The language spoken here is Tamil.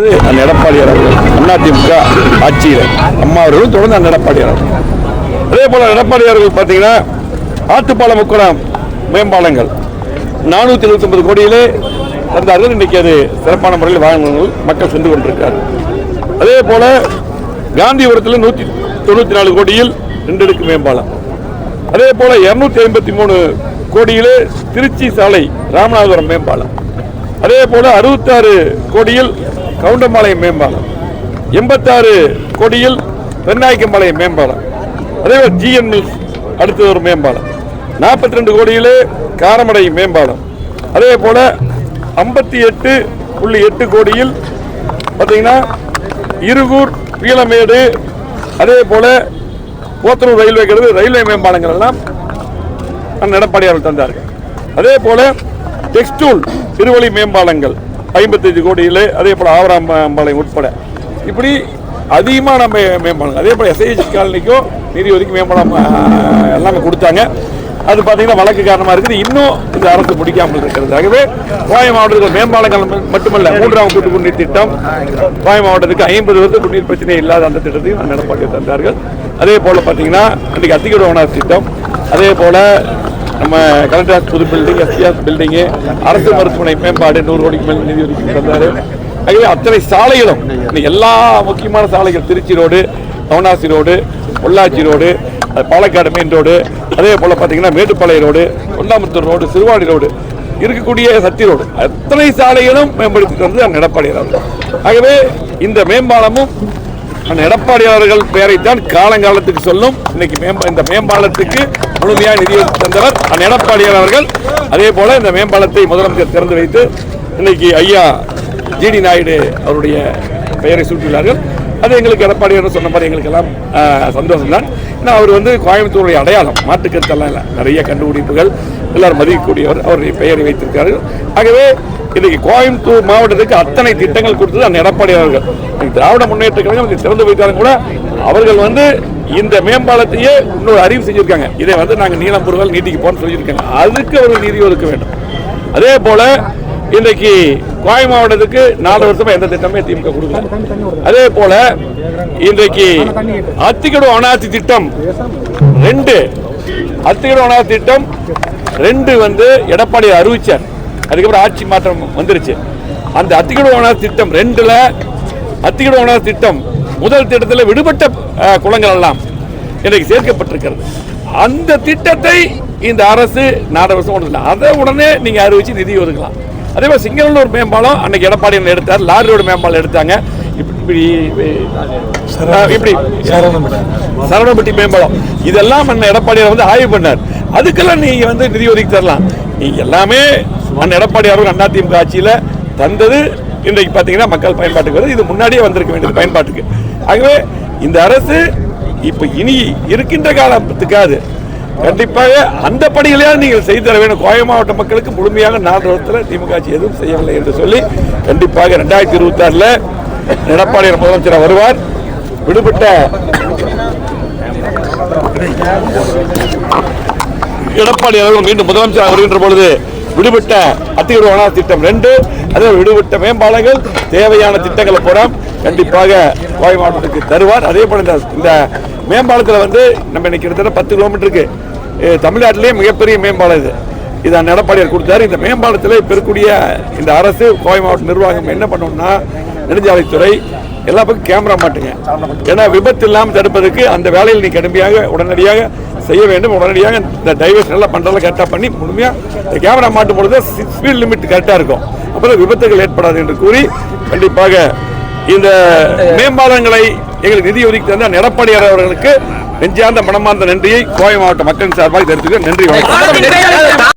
அந்த எடப்பாடியார் அவர்கள் அதிமுக ஆட்சியில். அம்மா அவர்களும் தொடர்ந்து அந்த எடப்பாடியார் அவர்கள் அதே போல எடப்பாடி அவர்கள் பார்த்தீங்கன்னா ஆத்துப்பாலம் முக்கோணம் மேம்பாலங்கள். நானூற்றி இருபத்தி ஒன்பது கோடியிலே தந்தார்கள். இன்னைக்கு அது சிறப்பான முறையில் வாகனங்கள் மக்கள் சென்று கொண்டிருக்கார் அதே போல காந்திபுரத்தில் நூற்றி தொண்ணூற்றி நாலு கோடியில் ரெண்டு மேம்பாலம். அதே போல இருநூத்தி ஐம்பத்தி மூணு கோடியிலே திருச்சி சாலை ராமநாதபுரம் மேம்பாலம். அதே போல அறுபத்தாறு கோடியில் கவுண்டம்பாளையம் மேம்பாலம். எண்பத்தாறு கோடியில் பெண்ணாய்க்கம்பாளையம் மேம்பாலம். அதே மாதிரி ஜிஎன் மில்ஸ் அடுத்தது ஒரு மேம்பாலம். நாற்பத்தி ரெண்டு கோடியிலே காரமடை மேம்பாலம். அதே போல் ஐம்பத்தி எட்டு புள்ளி எட்டு கோடியில் பார்த்தீங்கன்னா இருகூர் பீளமேடு அதே போல் போத்தனூர் ரயில்வே கிடந்து ரயில்வே மேம்பாலங்கள் எல்லாம் எடப்பாடி அவர்கள் தந்தார்கள். அதே போல் டெக்ஸ்டூல் திருவழி மேம்பாலங்கள். ஐம்பத்தஞ்சு கோடியில் அதே போல் ஆவராம்பாளையம் உட்பட. இப்படி அதிகமாக நம்ம மேம்பாடு அதே போல் எஸ்ஐஹெச் காலனிக்கும் நிதி ஒதுக்கி மேம்பாலம் எல்லாமே கொடுத்தாங்க. அது பார்த்தீங்கன்னா வழக்கு காரணமாக இருக்குது. இன்னும் இந்த அரசு பிடிக்காமல் இருக்கிறது. ஆகவே கோயம் மாவட்டத்தில் மேம்பாலங்கள் மட்டுமல்ல மூன்றாம் கூட்டு குடிநீர் திட்டம். கோயம் மாவட்டத்துக்கு ஐம்பது வருஷம் குடிநீர் பிரச்சனை இல்லாத அந்த திட்டத்தையும் அண்ணன் தந்தார்கள். அதே போல் பார்த்தீங்கன்னா இன்றைக்கு அத்திகட ஓனர் திட்டம். அதே போல் நம்ம கலெக்டர் புது பில்டிங் எஸ்பிஆர் பில்டிங்கு அரசு மருத்துவமனை மேம்பாடு நூறு கோடிக்கு மேல் நிதி ஒதுக்கி தந்தாரு. ஆகவே அத்தனை சாலைகளும் இன்னைக்கு எல்லா முக்கியமான சாலைகள் Trichy road கவுனாசி road Pollachi road Palakkad main road அதே போல் பார்த்தீங்கன்னா Mettupalayam road Kondamuthur road Siruvadi road இருக்கக்கூடிய சத்தி ரோடு அத்தனை சாலைகளும் மேம்படுத்தி தந்து அவங்க எடப்பாடி ஆகவே இந்த மேம்பாலமும் எடப்பாடி அவர்கள் பெயரைத்தான் காலங்காலத்துக்கு சொல்லும். இன்னைக்கு இந்த மேம்பாலத்துக்கு முழுமையாக நிதி தந்தவர் அந்த எடப்பாடியார் அவர்கள். அதே போல இந்த மேம்பாலத்தை முதலமைச்சர் திறந்து வைத்து இன்னைக்கு ஐயா ஜிடி நாயுடு அவருடைய பெயரை சூட்டியுள்ளார்கள் அது எங்களுக்கு எடப்பாடியார் சொன்ன மாதிரி எங்களுக்கு எல்லாம் சந்தோஷம் தான் ஏன்னா அவர் வந்து கோயம்புத்தூருடைய அடையாளம். மாட்டுக்கருத்தெல்லாம் இல்லை. நிறைய கண்டுபிடிப்புகள் எல்லாரும் மதிக்கக்கூடியவர். அவருடைய பெயரை வைத்திருக்கிறார்கள். ஆகவே இன்னைக்கு கோயம்புத்தூர் மாவட்டத்துக்கு அத்தனை திட்டங்கள் கொடுத்தது அந்த எடப்பாடி அவர்கள். திராவிட முன்னேற்ற கழகம் சிறந்து வைத்தாலும் கூட அவர்கள் வந்து இந்த மேம்பாலத்தையே இன்னொரு அறிவு செஞ்சிருக்காங்க. இதை வந்து நாங்கள் நீளம் பொருள் நீட்டிக்கு போகணும்னு சொல்லியிருக்காங்க. அதுக்கு அவர்கள் நீதி ஒதுக்க வேண்டும். அதே போல இன்றைக்கு கோவை மாவட்டத்துக்கு நாலு வருஷமா எந்த திட்டமே திமுக கொடுக்கல. அதே போல இன்றைக்கு அத்திக்கடு அனாசி திட்டம் ரெண்டு. அத்திக்கடு அனாசி திட்டம் ரெண்டு வந்து எடப்பாடி அறிவிச்சார். அதுக்கப்புறம் ஆட்சி மாற்றம் வந்துருச்சு. அந்த அத்திக்கடு அனாசி திட்டம் ரெண்டுல அத்திக்கடு திட்டம் முதல் திட்டத்தில் விடுபட்ட குளங்கள் எல்லாம் இன்றைக்கு சேர்க்கப்பட்டிருக்கிறது. அந்த திட்டத்தை இந்த அரசு நாலு வருஷம் கொண்டு அதை உடனே நீங்கள் அறிவிச்சு நிதி ஒதுக்கலாம். அதே மாதிரி சிங்களூர் மேம்பாலம் அன்னைக்கு எடப்பாடி எடுத்தார். லாரியோட மேம்பாலம் எடுத்தாங்க. இப்படி இப்படி இப்படி. சரவணப்பட்டி மேம்பாலம். இதெல்லாம் அண்ணன் எடப்பாடியார் வந்து ஆய்வு பண்ணார். அதுக்கெல்லாம் நீங்க வந்து நிதி ஒதுக்கி தரலாம். நீங்க எல்லாமே அண்ணன் எடப்பாடி அவர்கள் அதிமுக ஆட்சியில் தந்தது இன்றைக்கு பார்த்தீங்கன்னா மக்கள் பயன்பாட்டுக்கு வருது. இது முன்னாடியே வந்திருக்க வேண்டியது பயன்பாட்டுக்கு. ஆகவே இந்த அரசு இப்போ இனி இருக்கின்ற காலத்துக்காது கண்டிப்பாக அந்த படிகளையாவது நீங்கள் செய்து தர வேண்டும். கோவை மாவட்ட மக்களுக்கு முழுமையாக நாலு வருஷத்தில் திமுக ஆட்சி எதுவும் செய்யவில்லை என்று சொல்லி கண்டிப்பாக ரெண்டாயிரத்தி இருபத்தி ஆறில் எடப்பாடி முதலமைச்சர் வருவார். விடுபட்ட எடப்பாடி அவர்கள் மீண்டும் முதலமைச்சர் வருகின்ற பொழுது விடுபட்ட அத்தியூர் திட்டம் ரெண்டு அதே விடுபட்ட மேம்பாலங்கள் தேவையான திட்டங்களை பூரா கண்டிப்பாக கோவை மாவட்டத்துக்கு தருவார். அதே போல இந்த இந்த மேம்பாலத்தில் வந்து நம்ம இன்னைக்கு கிட்டத்தட்ட பத்து கிலோமீட்டருக்கு தமிழ்நாட்டிலேயே மிகப்பெரிய மேம்பாலம் இது. இதை அண்ணன் எடப்பாடியார் கொடுத்தாரு. இந்த மேம்பாலத்தில் இப்போ இருக்கக்கூடிய இந்த அரசு கோவை மாவட்ட நிர்வாகம் என்ன பண்ணணும்னா நெடுஞ்சாலைத்துறை எல்லா பக்கம் கேமரா மாட்டுங்க. ஏன்னா விபத்து இல்லாமல் தடுப்பதற்கு அந்த வேலையில் நீ கடுமையாக உடனடியாக செய்ய வேண்டும். உடனடியாக இந்த டைவர்ஷன் எல்லாம் பண்ணுறதுல கரெக்டாக பண்ணி முழுமையாக இந்த கேமரா மாட்டும் பொழுது ஸ்பீட் லிமிட் கரெக்டாக இருக்கும். அப்புறம் விபத்துகள் ஏற்படாது என்று கூறி கண்டிப்பாக இந்த மேம்பாலங்களை எங்களுக்கு நிதி ஒதுக்கி தந்த எடப்பாடியார் அவர்களுக்கு நெஞ்சார்ந்த மனமார்ந்த நன்றியை கோவை மாவட்ட மக்களின் சார்பாக தெரிவித்துக்கிறேன் நன்றி வணக்கம்.